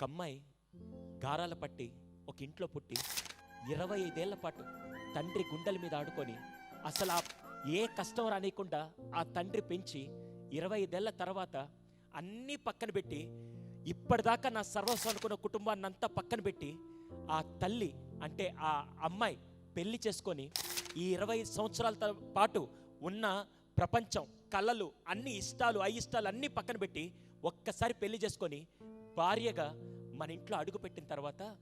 ఒక అమ్మాయి గారాల పట్టి ఒక ఇంట్లో పుట్టి ఇరవై ఐదేళ్ళ పాటు తండ్రి గుండెల మీద ఆడుకొని అసలు ఆ ఏ కష్టం రానియకుండా ఆ తండ్రి పెంచి ఇరవై ఐదేళ్ళ తర్వాత అన్నీ పక్కన పెట్టి ఇప్పటిదాకా నా సర్వస్వం అనుకున్న కుటుంబాన్ని అంతా పక్కన పెట్టి ఆ తల్లి అంటే ఆ అమ్మాయి పెళ్ళి చేసుకొని ఈ ఇరవై సంవత్సరాల త- పాటు ఉన్న ప్రపంచం కళలు అన్ని ఇష్టాలు అయిష్టాలు అన్నీ పక్కన పెట్టి ఒక్కసారి పెళ్ళి చేసుకొని భార్యగా మన ఇంట్లో అడుగుపెట్టిన తర్వాత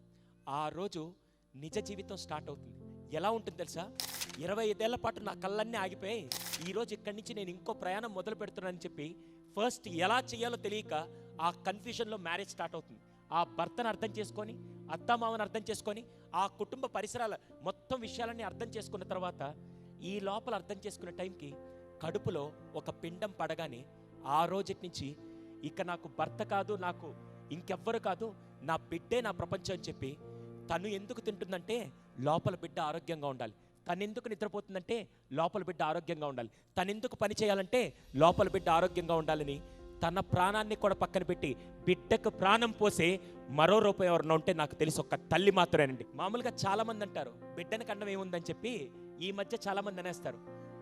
ఆ రోజు నిజ జీవితం స్టార్ట్ అవుతుంది. ఎలా ఉంటుంది తెలుసా? ఇరవై ఐదేళ్ళ పాటు నా కళ్ళన్నీ ఆగిపోయి ఈ రోజు ఇక్కడి నుంచి నేను ఇంకో ప్రయాణం మొదలు పెడుతున్నానని చెప్పి ఫస్ట్ ఎలా చేయాలో తెలియక ఆ కన్ఫ్యూజన్లో మ్యారేజ్ స్టార్ట్ అవుతుంది. ఆ భర్తను అర్థం చేసుకొని అత్తమామని అర్థం చేసుకొని ఆ కుటుంబ పరిసరాల మొత్తం విషయాలన్నీ అర్థం చేసుకున్న తర్వాత ఈ లోపల అర్థం చేసుకునే టైంకి కడుపులో ఒక పిండం పడగానే ఆ రోజటి నుంచి ఇక నాకు భర్త కాదు నాకు ఇంకెవ్వరు కాదు నా బిడ్డే నా ప్రపంచం అని చెప్పి తను ఎందుకు తింటుందంటే లోపల బిడ్డ ఆరోగ్యంగా ఉండాలి. తను ఎందుకు నిద్రపోతుందంటే లోపల బిడ్డ ఆరోగ్యంగా ఉండాలి. తను ఎందుకు పని చేయాలంటే లోపల బిడ్డ ఆరోగ్యంగా ఉండాలని తన ప్రాణాన్ని కూడా పక్కన పెట్టి బిడ్డకు ప్రాణం పోసే మరో రూపం ఎవరన్నా ఉంటే నాకు తెలిసి ఒక్క తల్లి మాత్రమేనండి. మామూలుగా చాలామంది అంటారు బిడ్డని కండం ఏముందని చెప్పి ఈ మధ్య చాలా మంది అనేస్తారు.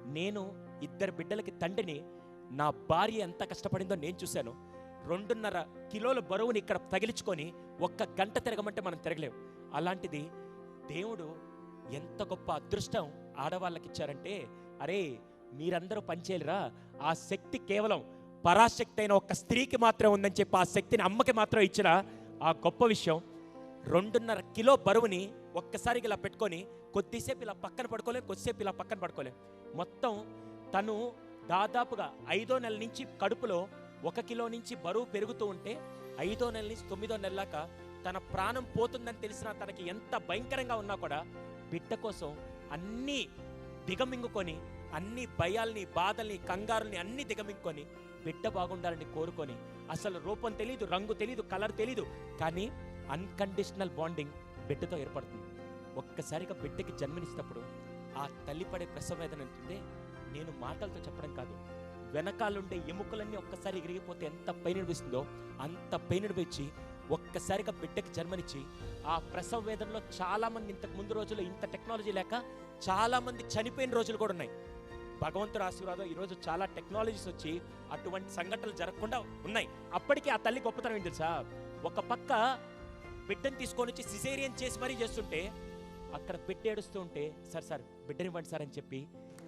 నేను ఇద్దరు బిడ్డలకి తండ్రిని నా భార్య ఎంత కష్టపడిందో నేను చూశాను. రెండున్నర కిలోల బరువుని ఇక్కడ తగిలించుకొని ఒక్క గంట తిరగమంటే మనం తిరగలేం. అలాంటిది దేవుడు ఎంత గొప్ప అదృష్టం ఆడవాళ్ళకి ఇచ్చారంటే అరే మీరందరూ పనిచేయలేరా ఆ శక్తి కేవలం పరాశక్తి అయిన ఒక స్త్రీకి మాత్రమే ఉందని చెప్పి ఆ శక్తిని అమ్మకి మాత్రం ఇచ్చిన ఆ గొప్ప విషయం. రెండున్నర కిలో బరువుని ఒక్కసారికి ఇలా పెట్టుకొని కొద్దిసేపు ఇలా పక్కన పడుకోలేం కొద్దిసేపు ఇలా పక్కన పడుకోలేం. మొత్తం తను దాదాపుగా ఐదో నెల నుంచి కడుపులో ఒక కిలో నుంచి బరువు పెరుగుతూ ఉంటే ఐదో నెల నుంచి తొమ్మిదో నెలలాక తన ప్రాణం పోతుందని తెలిసిన తనకి ఎంత భయంకరంగా ఉన్నా కూడా బిడ్డ కోసం అన్నీ దిగమింగుకొని అన్ని భయాల్ని బాధల్ని కంగారుల్ని అన్ని దిగమింగుకొని బిడ్డ బాగుండాలని కోరుకొని అసలు రూపం తెలీదు రంగు తెలీదు కలర్ తెలీదు కానీ అన్కండిషనల్ బాండింగ్ బిడ్డతో ఏర్పడుతుంది. ఒక్కసారిగా బిడ్డకి జన్మనిచ్చినప్పుడు ఆ తల్లి పడే ప్రసవ నేను మాటలతో చెప్పడం కాదు వెనకాలుండే ఎముకలన్నీ ఒక్కసారి ఎగిరిగిపోతే ఎంత పెయిన్ అనిపిస్తుందో అంత పెయిన్ అనిపించి ఒక్కసారిగా బిడ్డకి జన్మనిచ్చి ఆ ప్రసవ వేదనలో చాలామంది ఇంతకు ముందు రోజుల్లో ఇంత టెక్నాలజీ లేక చాలామంది చనిపోయిన రోజులు కూడా ఉన్నాయి. భగవంతుడు ఆశీర్వాదం ఈరోజు చాలా టెక్నాలజీస్ వచ్చి అటువంటి సంఘటనలు జరగకుండా ఉన్నాయి. అప్పటికి ఆ తల్లి గొప్పతనం ఏంటి తెలుసా? ఒక పక్క బిడ్డను తీసుకొని వచ్చి సిసేరియన్ చేసి మరీ చేస్తుంటే అక్కడ బిడ్డ ఏడుస్తూ ఉంటే సార్ సార్ బిడ్డనివ్వండి సార్ అని చెప్పి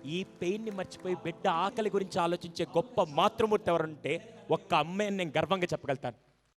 ఈ పెయిన్ని మర్చిపోయి బిడ్డ ఆకలి గురించి ఆలోచించే గొప్ప మాతృమూర్తి ఎవరంటే ఒక్క అమ్మాయిని నేను గర్వంగా చెప్పగలుగుతాను.